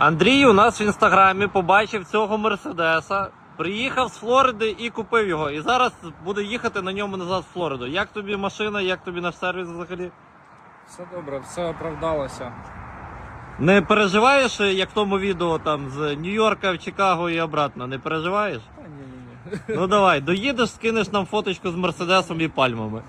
Андрій у нас в інстаграмі побачив цього мерседеса, приїхав з Флориди і купив його. І зараз буде їхати на ньому назад в Флориду. Як тобі машина, як тобі наш сервіс взагалі? Все добре, все оправдалося. Не переживаєш, як в тому відео там з Нью-Йорка в Чикаго і обратно? Не переживаєш? Та ні, ні, ні. Ну давай, доїдеш, скинеш нам фоточку з Мерседесом і пальмами.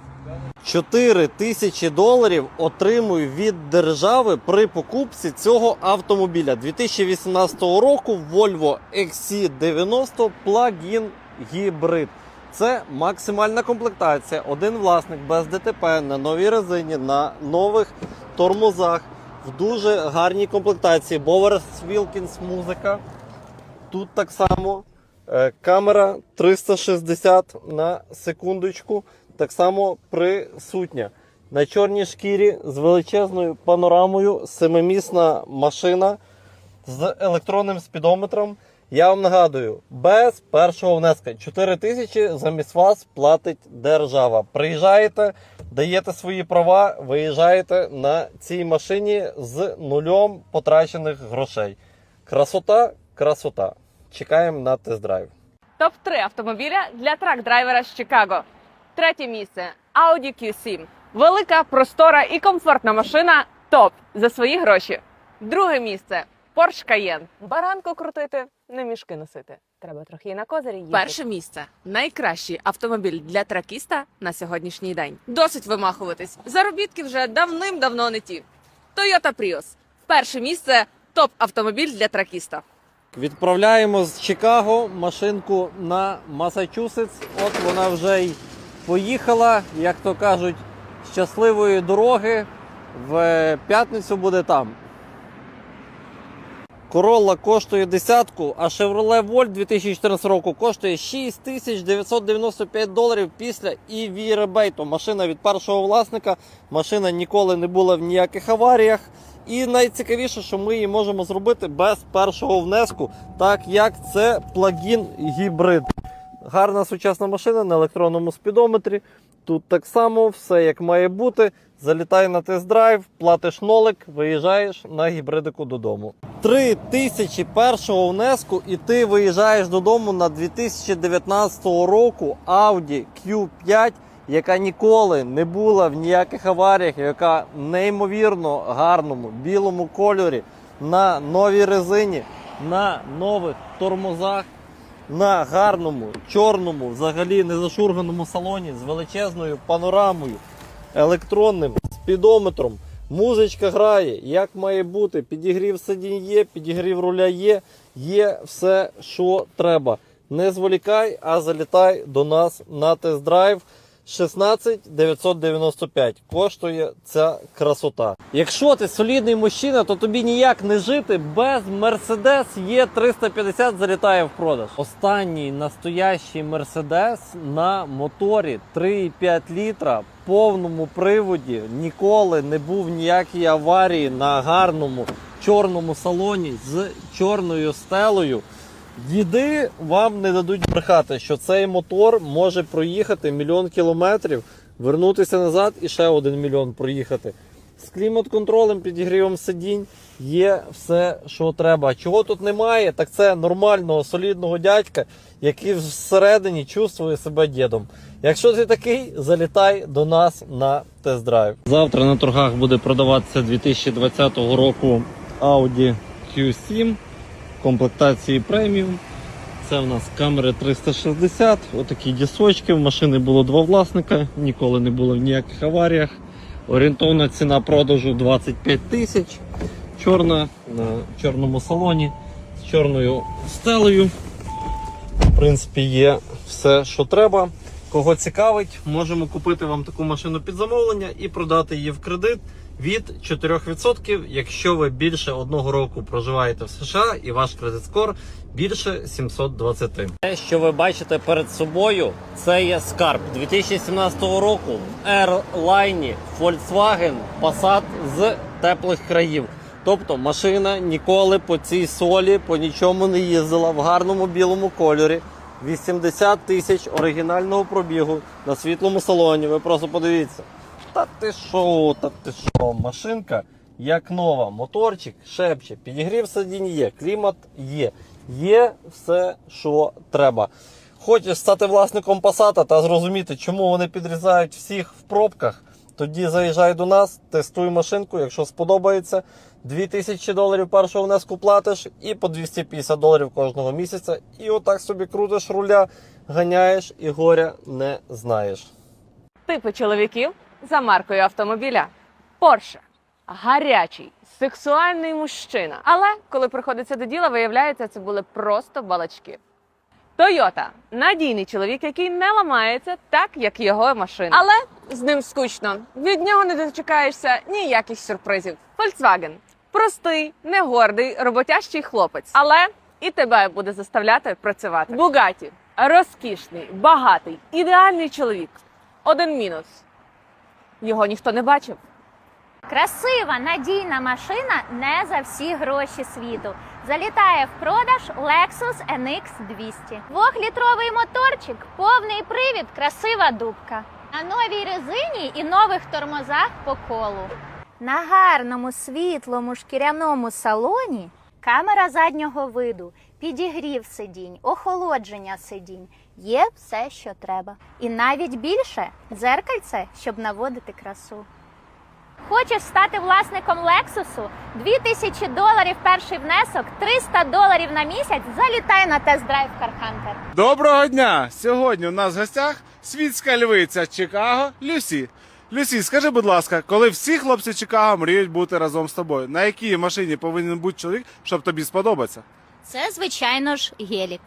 4 тисячі доларів отримую від держави при покупці цього автомобіля 2018 року Volvo XC90 Plug-in Hybrid. Це максимальна комплектація. Один власник без ДТП на новій резині, на нових тормозах, в дуже гарній комплектації. Bowers Wilkins музика. Тут так само Е, Камера 360 на секундочку, так само присутня. На чорній шкірі з величезною панорамою, семимісна машина з електронним спідометром. Я вам нагадую, без першого внеска 4 тисячі замість вас платить держава. Приїжджаєте, даєте свої права, виїжджаєте на цій машині з нульом потрачених грошей. Красота, красота. Чекаємо на тест-драйв. Топ-3 автомобіля для трак-драйвера з Чикаго. Третє місце Audi Q7. Велика, простора і комфортна машина. Топ за свої гроші. Друге місце Porsche Cayenne. Баранку крутити, не мішки носити. Треба трохи і на козирі їздити. Перше місце найкращий автомобіль для тракіста на сьогоднішній день. Досить вимахуватись. Заробітки вже давним-давно не ті. Toyota Prius. Перше місце топ автомобіль для тракіста. Відправляємо з Чикаго машинку на Масачусетс. От вона вже й поїхала, як то кажуть, щасливої дороги. В п'ятницю буде там. Королла коштує десятку, а Chevrolet Volt 2014 року коштує 6995 доларів після EV ребейту. Машина від першого власника. Машина ніколи не була в ніяких аваріях. І найцікавіше, що ми її можемо зробити без першого внеску, так як це плагін гібрид. Гарна сучасна машина на електронному спідометрі. Тут так само все як має бути. Залітай на тест-драйв, платиш нолик, виїжджаєш на гібридику додому. Три тисячі першого внеску, і ти виїжджаєш додому на 2019 року Audi Q5, яка ніколи не була в ніяких аваріях, яка неймовірно гарному білому кольорі на новій резині, на нових тормозах на гарному, чорному, взагалі незашурганому салоні з величезною панорамою, електронним спідометром. Музичка грає, як має бути. Підігрів сидінь є, підігрів руля є, є все, що треба. Не зволікай, а залітай до нас на тест-драйв. 16 995 коштує ця красота. Якщо ти солідний мужчина, то тобі ніяк не жити без Mercedes E350 залітає в продаж. Останній настоящий Mercedes на моторі 3,5 літра, повному приводі. Ніколи не був ніякій аварії на гарному чорному салоні з чорною стелею. Діди вам не дадуть брехати, що цей мотор може проїхати мільйон кілометрів, вернутися назад і ще один мільйон проїхати. З клімат-контролем, підігрівом сидінь є все, що треба. Чого тут немає, так це нормального солідного дядька, який всередині чувствує себе дідом. Якщо ти такий, залітай до нас на тест-драйв. Завтра на торгах буде продаватися 2020 року Audi Q7 комплектації преміум. Це в нас камери 360, отакі дісочки. В машини було два власника, ніколи не було в ніяких аваріях. Орієнтовна ціна продажу 25 тисяч. Чорна на чорному салоні з чорною стелею. В принципі, є все, що треба. Кого цікавить, можемо купити вам таку машину під замовлення і продати її в кредит від 4%, якщо ви більше одного року проживаєте в США і ваш кредит скор більше 720. Те, що ви бачите перед собою, це є скарб 2017 року в Airline Volkswagen Passat з теплих країв. Тобто машина ніколи по цій солі по нічому не їздила в гарному білому кольорі. 80 тисяч оригінального пробігу на світлому салоні. Ви просто подивіться. Та ти що, та ти що, машинка як нова. Моторчик шепче, підігрів сидінь є, клімат є. Є все, що треба. Хочеш стати власником Passat та зрозуміти, чому вони підрізають всіх в пробках. Тоді заїжджай до нас, тестуй машинку. Якщо сподобається, 2000 доларів першого внеску платиш і по 250 доларів кожного місяця. І отак собі крутиш руля, ганяєш і горя не знаєш. Типи чоловіків за маркою автомобіля. Порше. Гарячий, сексуальний мужчина. Але коли приходиться до діла, виявляється, це були просто балачки. Тойота надійний чоловік, який не ламається, так як його машина. Але з ним скучно. Від нього не дочекаєшся ніяких сюрпризів. Volkswagen простий, негордий, роботящий хлопець, але і тебе буде заставляти працювати. Бугаті розкішний, багатий, ідеальний чоловік. Один мінус. Його ніхто не бачив. Красива, надійна машина не за всі гроші світу. Залітає в продаж Lexus NX 200. Двохлітровий моторчик, повний привід, красива дубка. На новій резині і нових тормозах по колу. На гарному світлому шкіряному салоні камера заднього виду, підігрів сидінь, охолодження сидінь. Є все, що треба. І навіть більше дзеркальце, щоб наводити красу. Хочеш стати власником Лексусу? 2000 доларів перший внесок, 300 доларів на місяць. Залітай на тест-драйв Кархантер. Доброго дня! Сьогодні у нас в гостях світська львиця Чикаго Люсі. Люсі, скажи, будь ласка, коли всі хлопці Чикаго мріють бути разом з тобою, на якій машині повинен бути чоловік, щоб тобі сподобатися? Це, звичайно ж, гелік.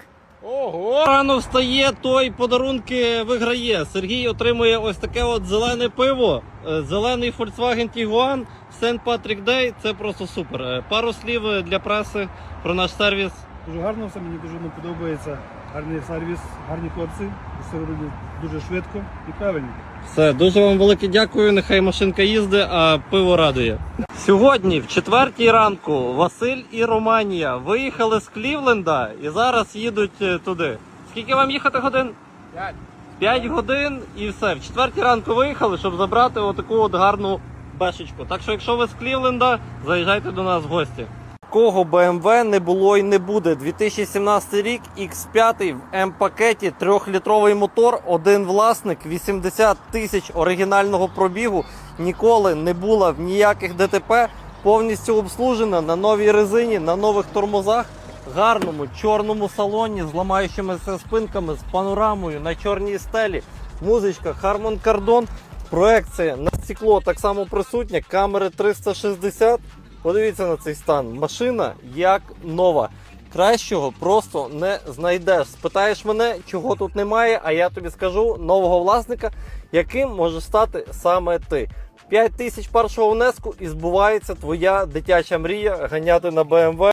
Ого! Рано встає, той подарунки виграє. Сергій отримує ось таке от зелене пиво, е, зелений Volkswagen Tiguan St. Patrick Day. Це просто супер. Е, Пару слів е, для преси про наш сервіс. Дуже гарно все, мені дуже подобається. Гарний сервіс, гарні хлопці, все роблять дуже швидко і правильно. Все, дуже вам велике дякую. Нехай машинка їздить, а пиво радує. Сьогодні, в четвертій ранку, Василь і Романія виїхали з Клівленда і зараз їдуть е, туди. Скільки вам їхати годин? П'ять. 5 годин і все. В четвертій ранку виїхали, щоб забрати отаку от гарну бешечку. Так що, якщо ви з Клівленда, заїжджайте до нас в гості. Кого BMW не було і не буде. 2017 рік X5 в М-пакеті, трьохлітровий мотор, один власник, 80 тисяч оригінального пробігу. Ніколи не була в ніяких ДТП. Повністю обслужена на новій резині, на нових тормозах, гарному чорному салоні з ламаючимися спинками, з панорамою на чорній стелі. Музичка Harman Kardon. Проекція на стекло так само присутня. Камери 360. Подивіться на цей стан. Машина як нова. Кращого просто не знайдеш. Спитаєш мене, чого тут немає, а я тобі скажу нового власника, яким може стати саме ти. 5 тисяч першого внеску і збувається твоя дитяча мрія ганяти на BMW.